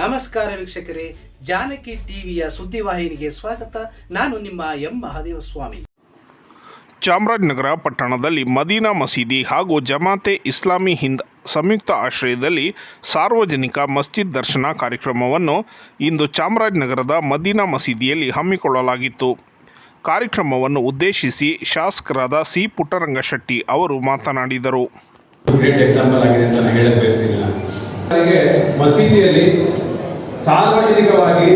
ನಮಸ್ಕಾರ ವೀಕ್ಷಕರೇ ಜಾನಕಿ ಟಿವಿಯ ಸುದ್ದಿವಾಹಿನಿಗೆ ಸ್ವಾಗತ. ನಾನು ನಿಮ್ಮ ಎಂ ಮಹಾದೇವ ಸ್ವಾಮಿ ಚಾಮರಾಜನಗರ ಪಟ್ಟಣದಲ್ಲಿ ಮದೀನಾ ಮಸೀದಿ ಹಾಗೂ ಜಮಾತೆ ಇಸ್ಲಾಮಿ ಹಿಂದ್ ಸಂಯುಕ್ತ ಆಶ್ರಯದಲ್ಲಿ ಸಾರ್ವಜನಿಕ ಮಸ್ಜಿದ್ ದರ್ಶನ ಕಾರ್ಯಕ್ರಮವನ್ನು ಇಂದು ಚಾಮರಾಜನಗರದ ಮದೀನಾ ಮಸೀದಿಯಲ್ಲಿ ಹಮ್ಮಿಕೊಳ್ಳಲಾಗಿತ್ತು. ಕಾರ್ಯಕ್ರಮವನ್ನು ಉದ್ದೇಶಿಸಿ ಶಾಸಕರಾದ ಸಿ ಪುಟ್ಟರಂಗಶೆಟ್ಟಿ ಅವರು ಮಾತನಾಡಿದರು. ಮಸೀದಿಯಲ್ಲಿ ಸಾರ್ವಜನಿಕವಾಗಿ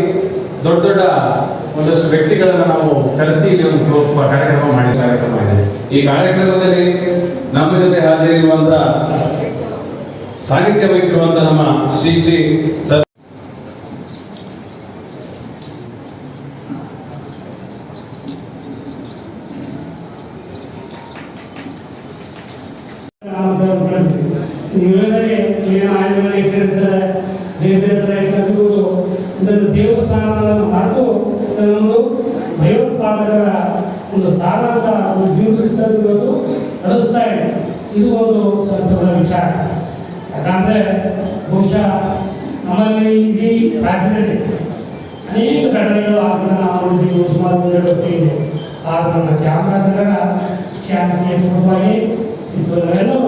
ದೊಡ್ಡ ದೊಡ್ಡ ಒಂದಷ್ಟು ವ್ಯಕ್ತಿಗಳನ್ನು ನಾವು ಕಲಿಸಿ ಇಲ್ಲಿ ಒಂದು ಕಾರ್ಯಕ್ರಮ ಮಾಡಿ ಕಾರ್ಯಕ್ರಮ ಇದೆ. ಈ ಕಾರ್ಯಕ್ರಮದಲ್ಲಿ ನಮ್ಮ ಜೊತೆ ಹಾಜರಿರುವಂತ ಸಾನ್ನಿಧ್ಯ ವಹಿಸಿರುವಂತ ನಮ್ಮ ಶ್ರೀ ಶ್ರೀ ಸರ್ ಏನು ಇಟ್ಟಿರ್ತಾರೆ ದೇವಸ್ಥಾನಗಳನ್ನು ಮರೆತು ಕೆಲವೊಂದು ಭಯೋತ್ಪಾದಕರ ಒಂದು ಅಂತ ಒಂದು ಜೀವಿಸ್ತದ್ದು ಇವತ್ತು ನಡೆಸ್ತಾ ಇದೆ. ಇದು ಒಂದು ಸಂತಸದ ವಿಚಾರ. ಯಾಕಂದರೆ ಬಹುಶಃ ನಮ್ಮಲ್ಲಿ ಇಡೀ ರಾಜ್ಯದಲ್ಲಿ ಅನೇಕ ಘಟನೆಗಳು ಆಗಿನ ನಾವು ಸುಮಾರು ಒಂದು ಆದರೆ ನಮ್ಮ ಚಾಮರಾಜನಗರ ಶಾಂತಿಯ ಪೂರ್ವವಾಗಿ ನಾವೆಲ್ಲರೂ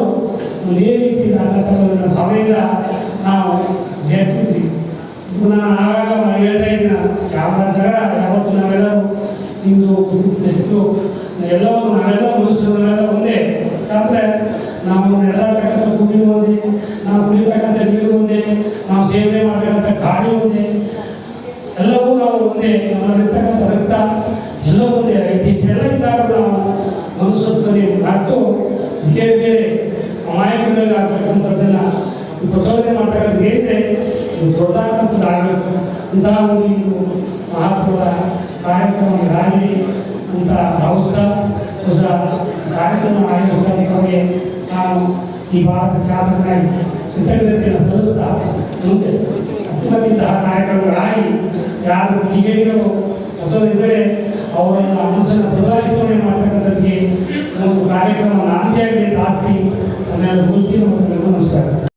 ಒಂದೇ ರೀತಿ ಭಾವನೆಯಿಂದ ನಾವು ಗೆದ್ದಿದ್ವಿ. ಇದು ಚಾಮರಾಜನಗರ ಯಾವತ್ತು ನಾವೆಲ್ಲರೂ ಇಂದು ಎಷ್ಟು ಎಲ್ಲವೂ ನಾವೆಲ್ಲ ಮನುಷ್ಯರು ನಾವೆಲ್ಲ ಒಂದೇ ಆದರೆ ನಾವು ನೆರಳತಕ್ಕಂಥ ಭೂಮಿ ಒಂದೇ ನಾವು ಕುಡಿತಕ್ಕಂಥ ನೀರು ಒಂದೇ ನಾವು ಸೇವನೆ ಮಾಡಬೇಕಂತ ಗಾಳಿ ಒಂದೇ ಎಲ್ಲವೂ ನಾವು ಒಂದೇ ನಮ್ಮಲ್ಲಿರ್ತಕ್ಕಂಥ ರಕ್ತ ಎಲ್ಲವೂ ಒಂದೇ ಇದೆಲ್ಲ ಇದ್ದಾಗ ನಾವು ಮನುಷ್ಯತ್ವನೇ ಮತ್ತು ಬೇರೆ ಬೇರೆ ಅಮಾಯಕಗಳಲ್ಲಿ ಆಗ್ತಕ್ಕಂಥದ್ದನ್ನು ಪ್ರಚೋದನೆ ಮಾಡ್ತಕ್ಕಂಥ ಏನಿದೆ छोटा सुधारक दाऊदी महाथोड़ा कार्यक्रम राजे उनका भावस्ता उसका कार्यक्रम आयोजन करने का की बात शासन ने कृतज्ञते सदस्यता उनके ಅತ್ಯಂತ ನಾಯಕರು ರಾಯಿ ಯಾರು ನಿಗಡಿಗರು ಹೊಸದಿದ್ದರೆ ಅವರನ್ನು ಮನಸ್ಸನ್ನು ಬದಲಾಯಿಸುವನೆ ಮಾಡ್ತಕ್ಕಂಥದ್ದಕ್ಕೆ ಒಂದು ಕಾರ್ಯಕ್ರಮ ನಾಂದಿಯಾಗಿ ಸಾಧಿಸಿ ಅದನ್ನೆಲ್ಲ ಮುಗಿಸಿ ಮತ್ತು ನಮಸ್ಕಾರ